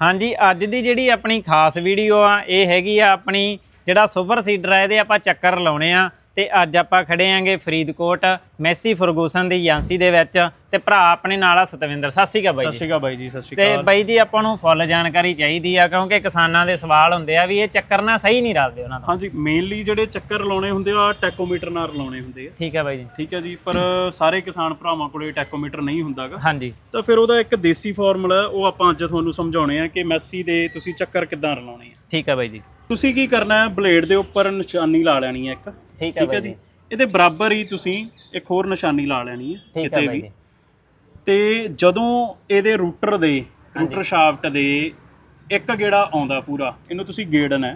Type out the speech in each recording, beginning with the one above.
ਹਾਂਜੀ, ਅੱਜ ਦੀ ਜਿਹੜੀ ਆਪਣੀ ਖਾਸ ਵੀਡੀਓ ਆ, ਇਹ ਹੈਗੀ ਆ ਆਪਣੀ ਜਿਹੜਾ ਸੁਪਰ ਸੀਡਰ ਆ, ਇਹਦੇ ਆਪਾਂ ਚੱਕਰ ਲਾਉਣੇ ਆ। ਤੇ ਅੱਜ ਆਪਾਂ ਖੜੇ ਆਂਗੇ ਫਰੀਦਕੋਟ ਮੈਸੀ ਫਰਗੂਸਨ ਦੀ ਏਜੰਸੀ ਦੇ ਵਿੱਚ ਤੇ ਭਰਾ ਆਪਣੇ ਨਾਲ ਆ ਸਤਵਿੰਦਰ ਸਤਿ ਸ਼੍ਰੀ ਅਕਾਲ ਬਾਈ ਸਤਿ ਜੀ ਸ਼੍ਰੀ ਅਕਾਲ ਬਾਈ ਜੀ ਸਤਿ ਸ਼੍ਰੀ ਤੇ ਬਾਈ ਜੀ ਆਪਾਂ ਨੂੰ ਫੁੱਲ ਜਾਣਕਾਰੀ ਚਾਹੀਦੀ ਆ ਕਿਉਂਕਿ ਕਿਸਾਨਾਂ ਦੇ ਸਵਾਲ ਹੁੰਦੇ ਆ ਵੀ ਇਹ ਚੱਕਰ ਨਾ ਸਹੀ ਨਹੀਂ ਰਲਦੇ ਉਹਨਾਂ ਤੋਂ। ਹਾਂਜੀ ਮੇਨਲੀ ਜਿਹੜੇ ਚੱਕਰ ਲਾਉਣੇ ਹੁੰਦੇ ਆ ਟੈਕੋਮੀਟਰ ਨਾਲ ਲਾਉਣੇ ਹੁੰਦੇ ਆ। ਠੀਕ ਹੈ ਬਾਈ ਜੀ। ਠੀਕ ਹੈ ਜੀ ਪਰ ਸਾਰੇ ਕਿਸਾਨ ਭਰਾਵਾਂ ਕੋਲੇ ਟੈਕੋਮੀਟਰ ਨਹੀਂ ਹੁੰਦਾਗਾ। ਹਾਂਜੀ। ਤਾਂ ਫਿਰ ਉਹਦਾ ਇੱਕ ਦੇਸੀ ਫਾਰਮੂਲਾ ਉਹ ਆਪਾਂ ਅੱਜ ਤੁਹਾਨੂੰ ਸਮਝਾਉਣੇ ਆ ਕਿ ਮੈਸੀ ਦੇ ਤੁਸੀਂ ਚੱਕਰ ਕਿੱਦਾਂ ਲਾਉਣੇ ਆ। ਠੀਕ ਹੈ ਬਾਈ ਜੀ। ਤੁਸੀਂ ਕੀ ਕਰਨਾ ਹੈ? ਬਲੇਡ ਦੇ ਉੱਪਰ ਨਿਸ਼ਾਨੀ ਲਾ ਲੈਣੀ ਹੈ ਇੱਕ। ਠੀਕ ਹੈ ਬਾਈ ਜੀ? ਇਹਦੇ ਬਰਾਬਰ ਹੀ ਤੁਸੀਂ ਇੱਕ ਹੋਰ ਨਿਸ਼ਾਨੀ ਲਾ ਲੈਣੀ ਹੈ ਬਾਈ ਜੀ। ਤੇ ਜਦੋਂ ਇਹਦੇ ਰੂਟਰ ਦੇ ਰੂਟਰ ਸ਼ਾਫਟ ਦੇ ਇੱਕ ਗੇੜਾ ਆਉਂਦਾ ਪੂਰਾ ਇਹਨੂੰ ਤੁਸੀਂ ਗੇੜਨਾ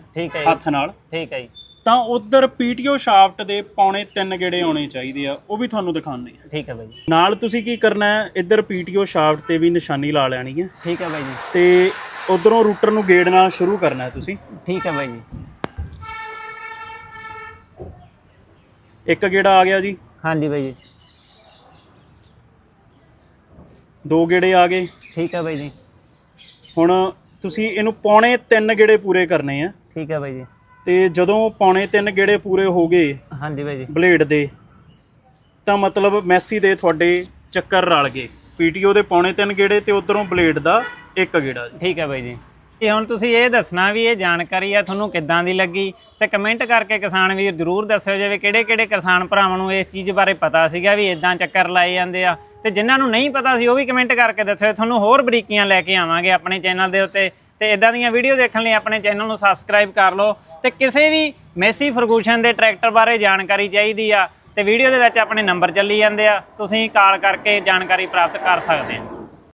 ਹੱਥ ਨਾਲ। ਠੀਕ ਹੈ ਜੀ। ਤਾਂ ਉਧਰ ਪੀਟੀਓ ਸ਼ਾਫਟ ਦੇ ਪੌਣੇ ਤਿੰਨ ਗੇੜੇ ਆਉਣੇ ਚਾਹੀਦੇ ਆ ਉਹ ਵੀ ਤੁਹਾਨੂੰ ਦਿਖਾਉਂਦੇ ਆ ਠੀਕ ਹੈ ਬਾਈ ਜੀ। ਨਾਲ ਤੁਸੀਂ ਕੀ ਕਰਨਾ ਹੈ? ਇੱਧਰ ਪੀਟੀਓ ਸ਼ਾਫਟ ਤੇ ਵੀ ਨਿਸ਼ਾਨੀ ਲਾ ਲੈਣੀ ਹੈ। ਠੀਕ ਹੈ ਬਾਈ ਜੀ। ਤੇ ਉਧਰੋਂ ਰੂਟਰ ਨੂੰ ਗੇੜਨਾ ਸ਼ੁਰੂ ਕਰਨਾ ਹੈ ਤੁਸੀਂ। ਠੀਕ ਹੈ ਬਾਈ ਜੀ। ਇੱਕ ਗੇੜਾ ਆ ਗਿਆ ਜੀ। ਹਾਂਜੀ ਬਾਈ ਜੀ। ਦੋ ਗੇੜੇ ਆ ਗਏ। ਠੀਕ ਹੈ ਬਾਈ ਜੀ। ਹੁਣ ਤੁਸੀਂ ਇਹਨੂੰ ਪੌਣੇ ਤਿੰਨ ਗੇੜੇ ਪੂਰੇ ਕਰਨੇ ਆ। ਠੀਕ ਹੈ ਬਾਈ ਜੀ। ਤੇ ਜਦੋਂ ਪੌਣੇ ਤਿੰਨ ਗੇੜੇ ਪੂਰੇ ਹੋ ਗਏ ਹਾਂਜੀ ਬਾਈ ਜੀ। ਬਲੇਡ ਦੇ ਤਾਂ ਮਤਲਬ ਮੈਸੀ ਦੇ ਤੁਹਾਡੇ ਚੱਕਰ ਰਲ ਗਏ। ਪੀਟੀਓ ਦੇ ਪੌਣੇ ਤਿੰਨ ਗੇੜੇ ਤੇ ਉਧਰੋਂ ਬਲੇਡ ਦਾ ਇੱਕ ਗੇੜਾ ਜੀ। ਠੀਕ ਹੈ ਬਾਈ ਜੀ। ਤੇ ਹੁਣ ਤੁਸੀਂ ਇਹ ਦੱਸਣਾ ਵੀ ਇਹ ਜਾਣਕਾਰੀ ਆ, ਤੁਹਾਨੂੰ ਕਿੱਦਾਂ ਦੀ ਲੱਗੀ? ਤੇ ਕਮੈਂਟ ਕਰਕੇ ਕਿਸਾਨ ਵੀਰ ਜਰੂਰ ਦੱਸਿਓ ਜਿਵੇਂ ਕਿਹੜੇ ਕਿਹੜੇ ਕਿਸਾਨ ਭਰਾਵਾਂ ਨੂੰ ਇਸ ਚੀਜ਼ ਬਾਰੇ ਪਤਾ ਸੀਗਾ ਵੀ ਇਦਾਂ ਚੱਕਰ ਲਾਏ ਜਾਂਦੇ ਆ। ਤੇ ਜਿਨ੍ਹਾਂ ਨੂੰ ਨਹੀਂ ਪਤਾ ਸੀ ਉਹ ਵੀ ਕਮੈਂਟ ਕਰਕੇ ਦੱਸਿਓ। ਤੁਹਾਨੂੰ ਹੋਰ ਬਰੀਕੀਆਂ ਲੈ ਕੇ ਆਵਾਂਗੇ ਆਪਣੇ ਚੈਨਲ ਦੇ ਉੱਤੇ। ਤੇ ਇਦਾਂ ਦੀਆਂ ਵੀਡੀਓ ਦੇਖਣ ਲਈ ਆਪਣੇ ਚੈਨਲ ਨੂੰ ਸਬਸਕ੍ਰਾਈਬ ਕਰ ਲਓ। ਤੇ ਕਿਸੇ ਵੀ ਮੈਸੀ ਫਰਗੂਸ਼ਨ ਦੇ ਟਰੈਕਟਰ ਬਾਰੇ ਜਾਣਕਾਰੀ ਚਾਹੀਦੀ ਆ ਤੇ ਵੀਡੀਓ ਦੇ ਵਿੱਚ ਆਪਣੇ ਨੰਬਰ ਚੱਲੀ ਜਾਂਦੇ ਆ। ਤੁਸੀਂ ਕਾਲ ਕਰਕੇ ਜਾਣਕਾਰੀ ਪ੍ਰਾਪਤ ਕਰ ਸਕਦੇ ਆ